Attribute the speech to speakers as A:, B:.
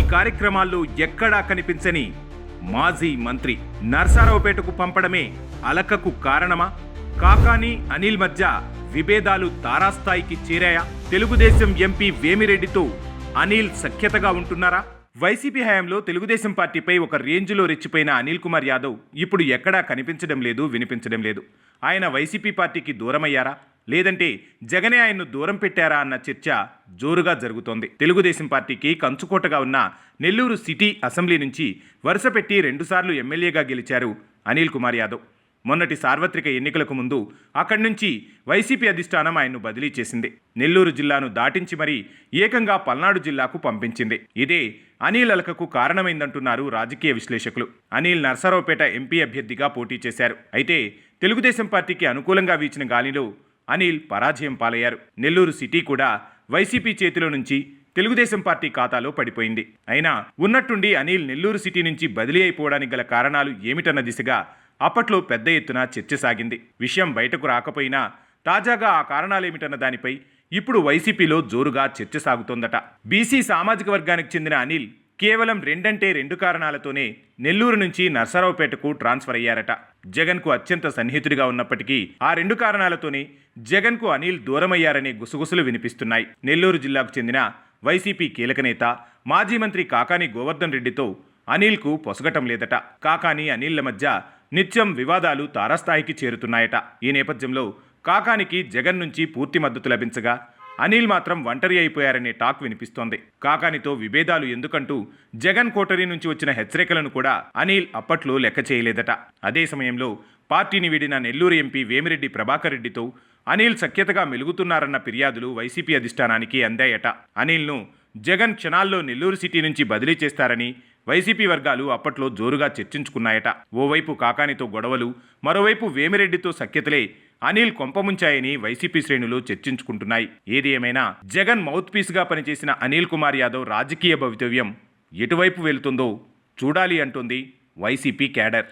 A: ఈ కార్యక్రమాల్లో ఎక్కడా కనిపించని మాజీ మంత్రి నర్సారావుపేటకు పంపడమే అలకకు కారణమా? కాకాని అనిల్ మధ్య విభేదాలు తారాస్థాయికి చేరాయా? తెలుగుదేశం ఎంపీ వేమిరెడ్డితో అనిల్ సఖ్యతగా ఉంటున్నారా? వైసీపీ హయాంలో తెలుగుదేశం పార్టీపై ఒక రేంజ్లో రెచ్చిపోయిన అనిల్ కుమార్ యాదవ్ ఇప్పుడు ఎక్కడా కనిపించడం లేదు వినిపించడం లేదు. ఆయన వైసీపీ పార్టీకి దూరమయ్యారా? లేదంటే జగనే ఆయన్ను దూరం పెట్టారా అన్న చర్చ జోరుగా జరుగుతోంది. తెలుగుదేశం పార్టీకి కంచుకోటగా ఉన్న నెల్లూరు సిటీ అసెంబ్లీ నుంచి వరుస పెట్టి రెండుసార్లు ఎమ్మెల్యేగా గెలిచారు అనిల్ కుమార్ యాదవ్. మొన్నటి సార్వత్రిక ఎన్నికలకు ముందు అక్కడి నుంచి వైసీపీ అధిష్టానం ఆయన్ను బదిలీ చేసింది. నెల్లూరు జిల్లాను దాటించి మరీ ఏకంగా పల్నాడు జిల్లాకు పంపించింది. ఇదే అనిల్ అలకకు కారణమైందంటున్నారు రాజకీయ విశ్లేషకులు. అనిల్ నర్సరావుపేట ఎంపీ అభ్యర్థిగా పోటీ చేశారు. అయితే తెలుగుదేశం పార్టీకి అనుకూలంగా వీచిన గాలిలో అనిల్ పరాజయం పాలయ్యారు. నెల్లూరు సిటీ కూడా వైసీపీ చేతిలో నుంచి తెలుగుదేశం పార్టీ ఖాతాలో పడిపోయింది. అయినా ఉన్నట్టుండి అనిల్ నెల్లూరు సిటీ నుంచి బదిలీ అయిపోవడానికి గల కారణాలు ఏమిటన్న దిశగా అప్పట్లో పెద్ద ఎత్తున చర్చ సాగింది. విషయం బయటకు రాకపోయినా తాజాగా ఆ కారణాలేమిటన్న దానిపై ఇప్పుడు వైసీపీలో జోరుగా చర్చ సాగుతోందట. బీసీ సామాజిక వర్గానికి చెందిన అనిల్ కేవలం రెండంటే రెండు కారణాలతోనే నెల్లూరు నుంచి నర్సరావుపేటకు ట్రాన్స్ఫర్ అయ్యారట. జగన్కు అత్యంత సన్నిహితుడిగా ఉన్నప్పటికీ ఆ రెండు కారణాలతోనే జగన్కు అనిల్ దూరమయ్యారనే గుసగుసలు వినిపిస్తున్నాయి. నెల్లూరు జిల్లాకు చెందిన వైసీపీ కీలక నేత మాజీ మంత్రి కాకాని గోవర్ధన్ రెడ్డితో అనిల్కు పొసగటం లేదట. కాకాని అనిల్ల మధ్య నిత్యం వివాదాలు తారాస్థాయికి చేరుతున్నాయట. ఈ నేపథ్యంలో కాకానికి జగన్ నుంచి పూర్తి మద్దతు లభించగా అనిల్ మాత్రం ఒంటరి అయిపోయారనే టాక్ వినిపిస్తోంది. కాకానితో విభేదాలు ఎందుకంటూ జగన్ కోటరీ నుంచి వచ్చిన హెచ్చరికలను కూడా అనిల్ అప్పట్లో లెక్క చేయలేదట. అదే సమయంలో పార్టీని వీడిన నెల్లూరు ఎంపీ వేమిరెడ్డి ప్రభాకర్ రెడ్డితో అనిల్ సఖ్యతగా మెలుగుతున్నారన్న ఫిర్యాదులు వైసీపీ అధిష్టానానికి అందాయట. అనిల్ను జగన్ క్షణాల్లో నెల్లూరు సిటీ నుంచి బదిలీ చేస్తారని వైసీపీ వర్గాలు అప్పట్లో జోరుగా చర్చించుకున్నాయట. ఓవైపు కాకానితో గొడవలు మరోవైపు వేమిరెడ్డితో సఖ్యతలే అనిల్ కొంపముంచాయని వైసీపీ శ్రేణులు చర్చించుకుంటున్నాయి. ఏది ఏమైనా జగన్ మౌత్ పీస్గా పనిచేసిన అనిల్ కుమార్ యాదవ్ రాజకీయ భవితవ్యం ఎటువైపు వెళుతుందో చూడాలి అంటుంది వైసీపీ క్యాడర్.